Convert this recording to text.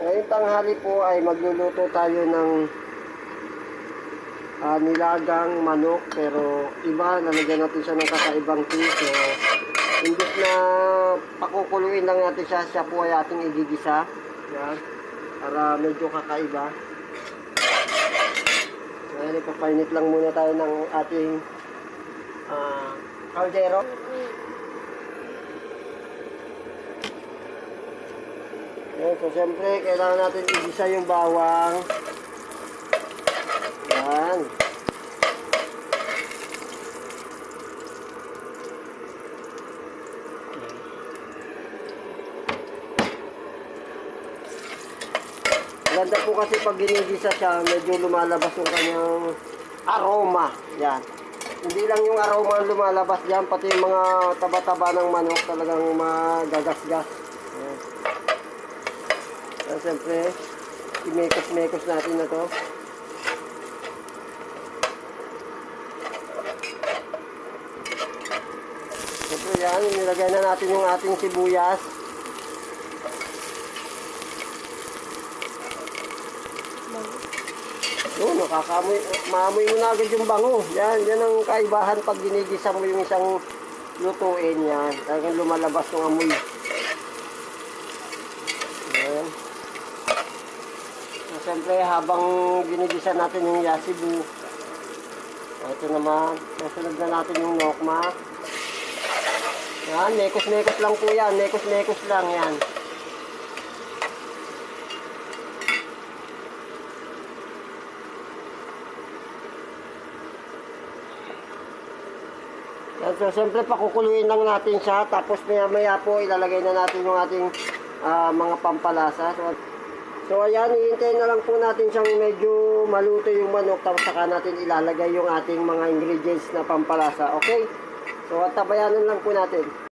Ngayong tanghali po ay magluluto tayo ng ah, nilagang manok pero iba, lalagyan natin siya ng kakaibang tea. So, imbis na pakukuluin lang natin siya, siya po ay ating igigisa. Yan. Para medyo kakaiba. Ngayon, ipapainit lang muna tayo ng ating ah, kaldero. Yan, so siyempre, kailangan natin igisa yung bawang. Yan. Ganda po kasi pag ginigisa siya, medyo lumalabas yung kanyang aroma. Yan. Hindi lang yung aroma lumalabas diyan, pati yung mga taba-taba ng manok talagang magagasgas. Kaya siyempre, imekos-mekos natin na to. Siyempre yan, nilagay na natin yung ating sibuyas. Yun, nakakamoy, maamoy mo na agad yung bango. Yan, yan ang kaibahan pag ginigisa mo yung isang lutuin yan. Talagang lumalabas yung amoy. Yan. So, siyempre, habang ginigisa natin yung yasibu, ito naman, nasunod na natin yung nokma. Yan, mekos-mekos lang po yan. Mekos-mekos lang yan. Yan, so, siyempre, pakukuluin lang natin siya. Tapos, maya-maya po, ilalagay na natin yung ating ah, mga pampalasa. So, so ayan, ihintayin na lang po natin siyang medyo maluto yung manok. Tapos, saka natin ilalagay yung ating mga ingredients na pampalasa. Okay? So, at tabayanan lang po natin.